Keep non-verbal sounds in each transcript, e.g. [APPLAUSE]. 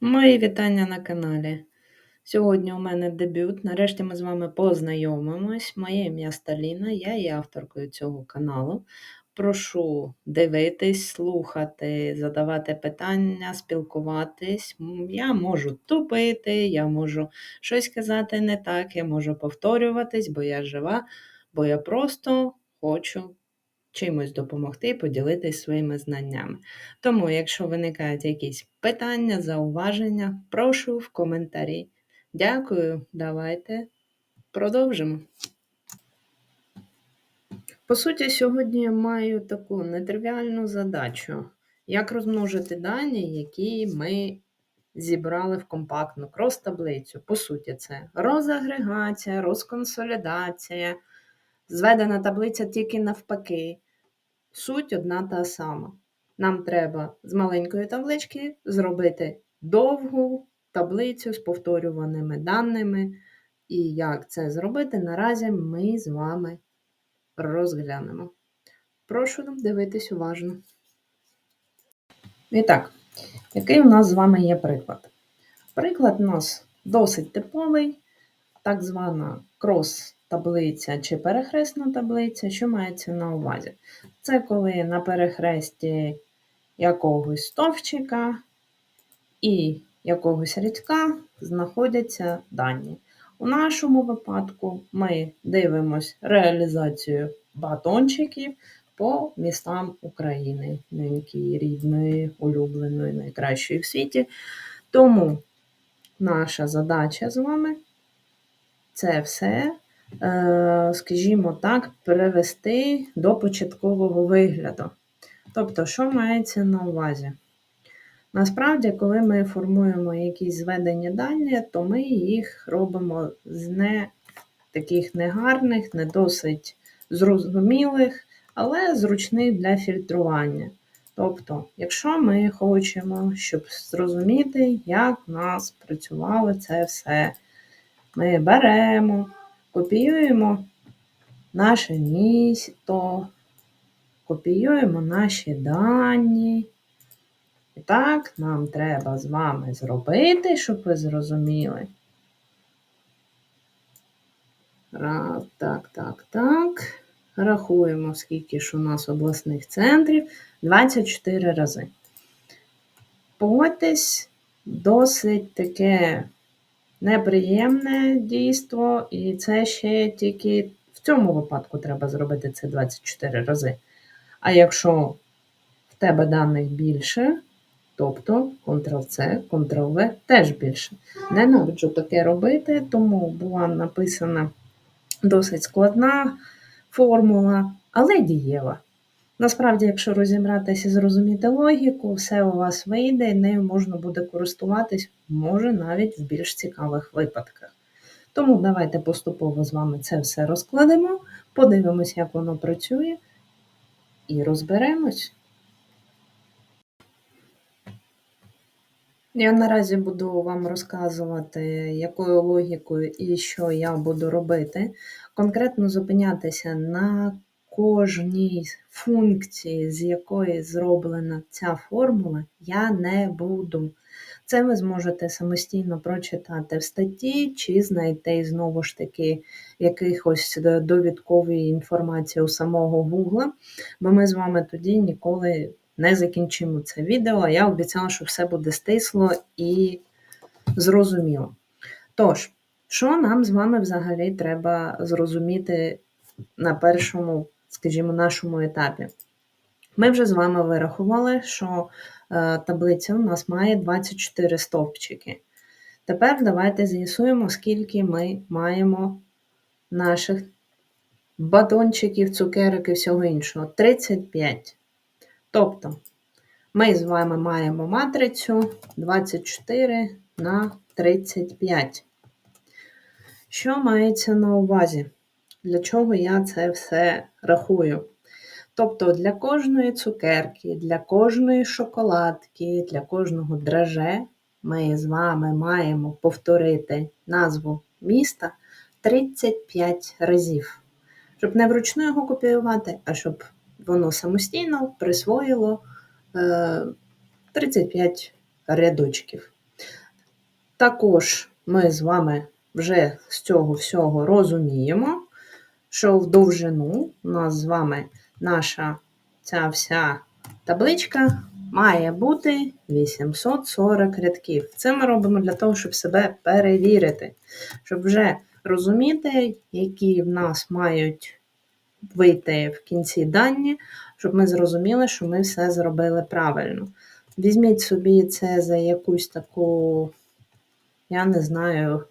Мої вітання на каналі. Сьогодні у мене дебют. Нарешті ми з вами познайомимось. Моє ім'я Сталіна, я є авторкою цього каналу. Прошу дивитись, слухати, задавати питання, спілкуватись. Я можу тупити, я можу щось казати не так, я можу повторюватись, бо я жива, бо я просто хочу чимось допомогти поділитись своїми знаннями. Тому, якщо виникають якісь питання, зауваження, прошу в коментарі. Дякую, давайте продовжимо. По суті, сьогодні я маю таку нетривіальну задачу, як розмножити дані, які ми зібрали в компактну крос-таблицю. По суті, це розагрегація, розконсолідація, зведена таблиця тільки навпаки. Суть одна та сама. Нам треба з маленької таблички зробити довгу таблицю з повторюваними даними. І як це зробити, наразі ми з вами розглянемо. Прошу дивитись уважно. І так, який у нас з вами є приклад? Приклад у нас досить типовий, так звана крос-таблиця чи перехресна таблиця, що мається на увазі? Це коли на перехресті якогось стовпчика і якогось рядка знаходяться дані. У нашому випадку ми дивимося реалізацію батончиків по містам України, неньки рідної, улюбленої, найкращої в світі. Тому наша задача з вами це все, скажімо так, перевести до початкового вигляду. Тобто, що мається на увазі? Насправді, коли ми формуємо якісь зведені дані, то ми їх робимо з не таких негарних, не досить зрозумілих, але зручних для фільтрування. Тобто, якщо ми хочемо, щоб зрозуміти, як в нас працювало це все, ми беремо, копіюємо наше місто, копіюємо наші дані. І так, нам треба з вами зробити, щоб ви зрозуміли. Раз, так, так, так. Рахуємо, скільки ж у нас обласних центрів. 24 рази. Погодьтесь, досить таке неприємне дійство, і це ще тільки в цьому випадку треба зробити це 24 рази. А якщо в тебе даних більше, тобто Ctrl-C, Ctrl-V теж більше. Ненавиджу таке робити, тому була написана досить складна формула, але дієва. Насправді, якщо розібратися і зрозуміти логіку, все у вас вийде, і нею можна буде користуватись, може навіть в більш цікавих випадках. Тому давайте поступово з вами це все розкладемо, подивимось, як воно працює, і розберемось. Я наразі буду вам розказувати, якою логікою і що я буду робити. Конкретно зупинятися на кожній функції, з якої зроблена ця формула, я не буду. Це ви зможете самостійно прочитати в статті, чи знайти знову ж таки якихось довідкової інформації у самого Гугла, бо ми з вами тоді ніколи не закінчимо це відео. Я обіцяла, що все буде стисло і зрозуміло. Тож, що нам з вами взагалі треба зрозуміти на першому, скажімо, нашому етапі? Ми вже з вами вирахували, що е, таблиця у нас має 24 стовпчики. Тепер давайте з'ясуємо, скільки ми маємо наших батончиків, цукерок і всього іншого. 35. Тобто ми з вами маємо матрицю 24 на 35. Що мається на увазі? Для чого я це все рахую? Тобто для кожної цукерки, для кожної шоколадки, для кожного драже ми з вами маємо повторити назву міста 35 разів. Щоб не вручну його копіювати, а щоб воно самостійно присвоїло 35 е, рядочків. Також ми з вами вже з цього всього розуміємо, що в довжину у нас з вами наша ця вся табличка має бути 840 рядків. Це ми робимо для того, щоб себе перевірити, щоб вже розуміти, які в нас мають вийти в кінці дані, щоб ми зрозуміли, що ми все зробили правильно. Візьміть собі це за якусь таку, я не знаю,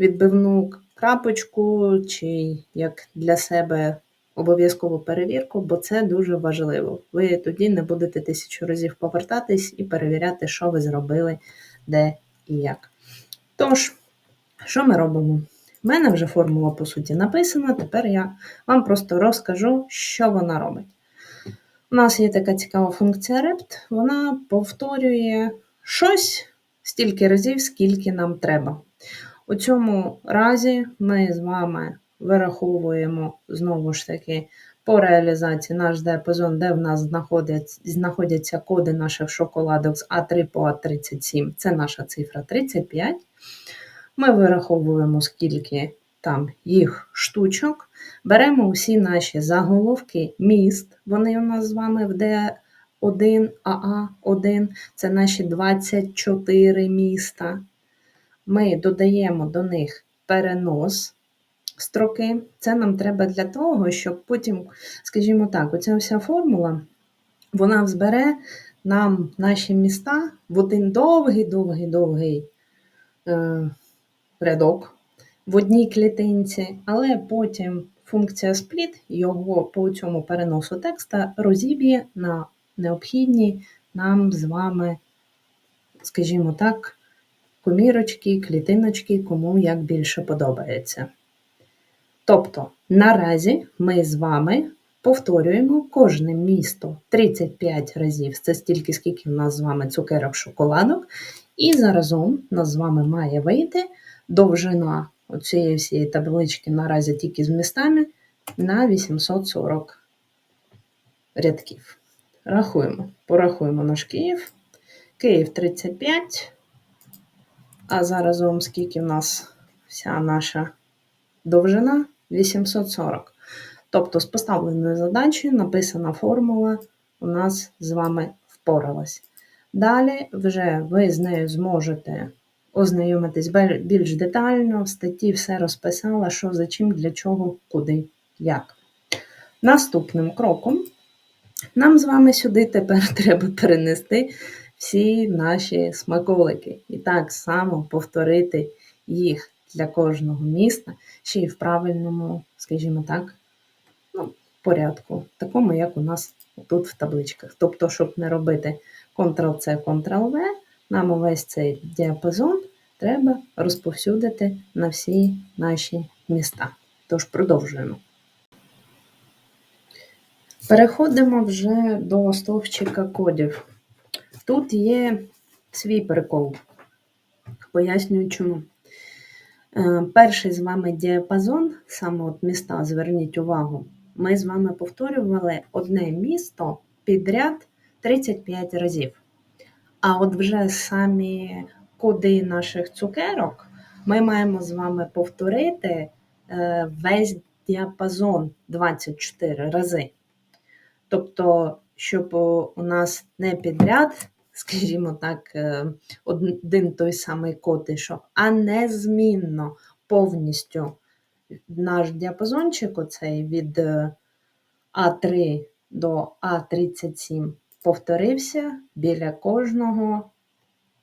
відбивну крапочку, чи як для себе обов'язкову перевірку, бо це дуже важливо. Ви тоді не будете тисячу разів повертатись і перевіряти, що ви зробили, де і як. Тож, що ми робимо? У мене вже формула, по суті, написана, тепер я вам просто розкажу, що вона робить. У нас є така цікава функція rept, вона повторює щось стільки разів, скільки нам треба. У цьому разі ми з вами вираховуємо знову ж таки по реалізації наш диапазон, де в нас знаходяться, знаходяться коди наших шоколадок з А3 по А37, це наша цифра 35. Ми вираховуємо, скільки там їх штучок. Беремо усі наші заголовки міст, вони у нас з вами в Д1, АА1, це наші 24 міста. Ми додаємо до них перенос строки. Це нам треба для того, щоб потім, скажімо так, оця вся формула, вона збере нам наші міста в один довгий-довгий-довгий е, рядок в одній клітинці, але потім функція split його по цьому переносу текста розіб'є на необхідні нам з вами, скажімо так, комірочки, клітиночки, кому як більше подобається. Тобто, наразі ми з вами повторюємо кожне місто 35 разів, це стільки, скільки в нас з вами цукерок шоколадок, і заразом нас з вами має вийти довжина цієї всієї таблички наразі тільки з містами на 840 рядків. Рахуємо, порахуємо наш Київ. Київ 35. А заразом скільки в нас вся наша довжина 840. Тобто, з поставленою задачею написана формула у нас з вами впоралась. Далі вже ви з нею зможете ознайомитись більш детально, в статті все розписала, що за чим, для чого, куди, як. Наступним кроком нам з вами сюди тепер [LAUGHS] треба перенести всі наші смаколики. І так само повторити їх для кожного міста, ще й в правильному, скажімо так, ну, порядку, такому, як у нас тут в табличках. Тобто, щоб не робити Ctrl-C, Ctrl-V, нам увесь цей діапазон треба розповсюдити на всі наші міста. Тож продовжуємо. Переходимо вже до стовпчика кодів. Тут є свій прикол. Пояснюю чому. Е, перший з вами діапазон, саме от міста, зверніть увагу, ми з вами повторювали одне місто підряд 35 разів. А от вже самі коди наших цукерок ми маємо з вами повторити е, весь діапазон 24 рази. Тобто, щоб у нас не підряд, скажімо так, е, один той самий код ішов, а незмінно повністю наш діапазончик, оцей від е, А3 до А37, повторився біля кожного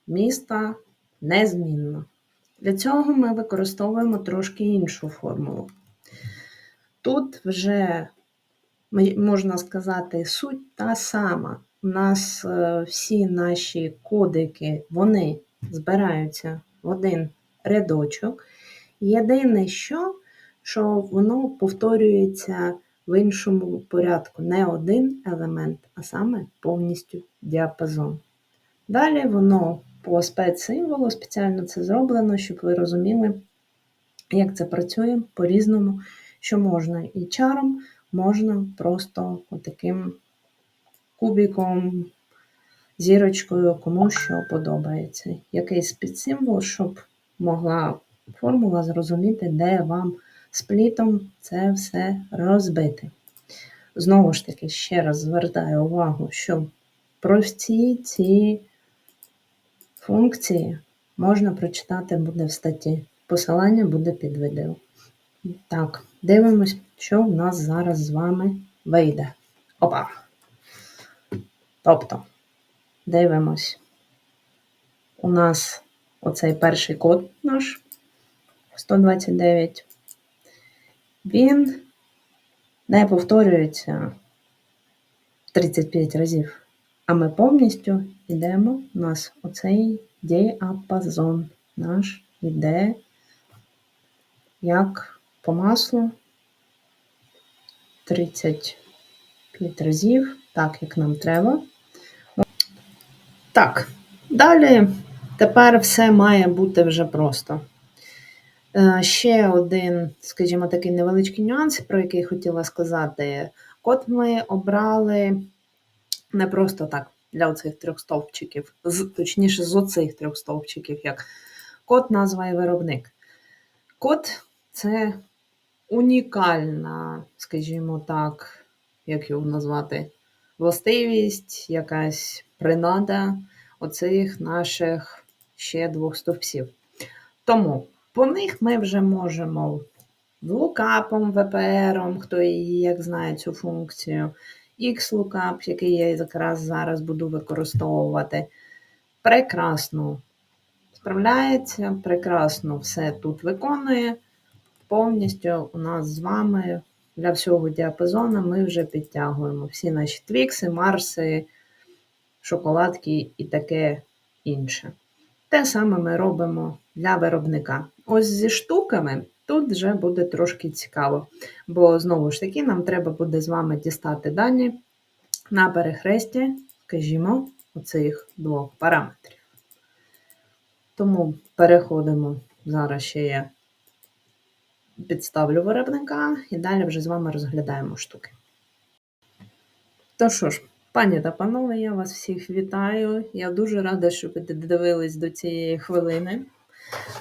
міста незмінно. Для цього ми використовуємо трошки іншу формулу. Тут вже, можна сказати, суть та сама. У нас е, всі наші кодики вони збираються в один рядочок. Єдине, що, що воно повторюється в іншому порядку. Не один елемент, а саме повністю діапазон. Далі воно по спецсимволу спеціально це зроблено, щоб ви розуміли, як це працює по-різному, що можна і чаром, можна просто таким кубіком, зірочкою, кому що подобається. Якийсь підсимвол, щоб могла формула зрозуміти, де вам сплітом це все розбити. Знову ж таки, ще раз звертаю увагу, що про всі ці функції можна прочитати буде в статті. Посилання буде під відео. Так, дивимось, що в нас зараз з вами вийде. Опа! Тобто, дивимось. У нас оцей перший код наш 129. Він не повторюється 35 разів. А ми повністю йдемо, у нас оцей діапазон наш йде як по маслу 35 разів, так як нам треба. Так, далі тепер все має бути вже просто. Е, Ще один, скажімо, такий невеличкий нюанс, про який хотіла сказати. Код ми обрали не просто так для оцих трьох стовпчиків, точніше, з оцих трьох стовпчиків, як код, назва і виробник. Код це унікальна, скажімо так, як його назвати, властивість, якась принада оцих наших ще двох стовпців. Тому по них ми вже можемо лукапом, VPR, хто її як знає цю функцію, XLOOKUP, який я якраз зараз буду використовувати. Прекрасно справляється, прекрасно все тут виконує. Повністю у нас з вами для всього діапазону ми вже підтягуємо всі наші твікси, марси, шоколадки і таке інше. Те саме ми робимо для виробника. Ось зі штуками тут вже буде трошки цікаво, бо знову ж таки нам треба буде з вами дістати дані на перехресті, скажімо, оцих двох параметрів. Тому переходимо, зараз ще я підставлю виробника і далі вже з вами розглядаємо штуки. То що ж, пані та панове, я вас всіх вітаю. Я дуже рада, що ви додивились до цієї хвилини.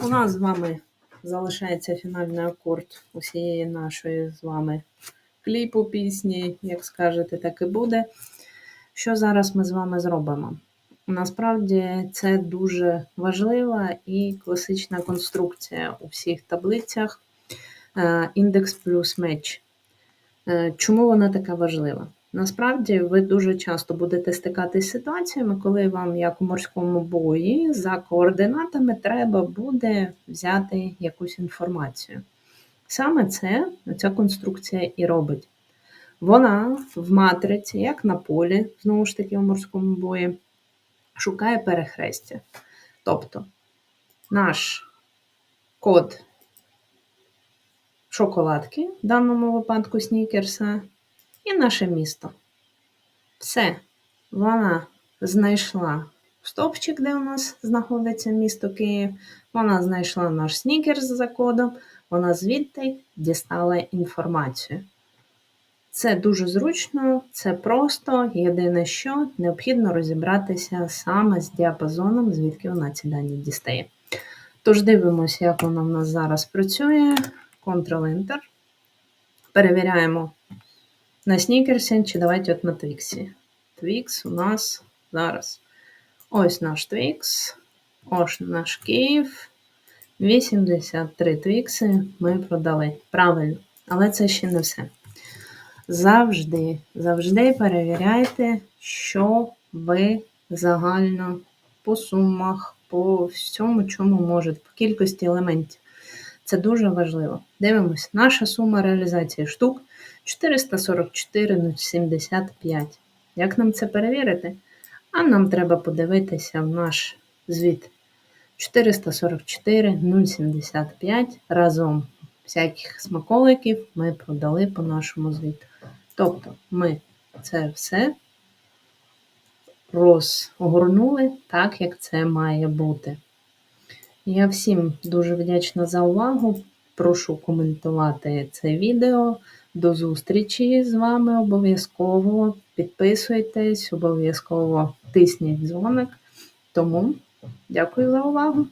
У нас з вами залишається фінальний акорд усієї нашої з вами кліпу пісні, як скажете, так і буде. Що зараз ми з вами зробимо? Насправді це дуже важлива і класична конструкція у всіх таблицях індекс плюс меч. Е, Чому вона така важлива? Насправді ви дуже часто будете стикатися з ситуаціями, коли вам, як у морському бої, за координатами треба буде взяти якусь інформацію. Саме це ця конструкція і робить. Вона в матриці, як на полі, знову ж таки, у морському бої, шукає перехрестя. Тобто наш код шоколадки, в даному випадку снікерса, і наше місто. Все, вона знайшла стовпчик, де у нас знаходиться місто Київ. Вона знайшла наш снікерс за кодом, вона звідти дістала інформацію. Це дуже зручно, це просто. Єдине, що необхідно розібратися саме з діапазоном, звідки вона ці дані дістає. Тож дивимося, як вона в нас зараз працює. Ctrl-Enter. Перевіряємо на снікерсі, чи давайте от на Твіксі. Твікс у нас зараз. Ось наш Твікс, ось наш Київ. 83 твікси ми продали. Правильно, але це ще не все. Завжди, завжди перевіряйте, що ви загально по сумах, по всьому, чому можете, по кількості елементів. Це дуже важливо. Дивимось, наша сума реалізації штук 444,75. Як нам це перевірити? А нам треба подивитися в наш звіт 444,075 разом всяких смаколиків ми продали по нашому звіту. Тобто ми це все розгорнули так, як це має бути. Я всім дуже вдячна за увагу. Прошу коментувати це відео. До зустрічі з вами обов'язково підписуйтесь, обов'язково тисніть дзвоник. Тому дякую за увагу!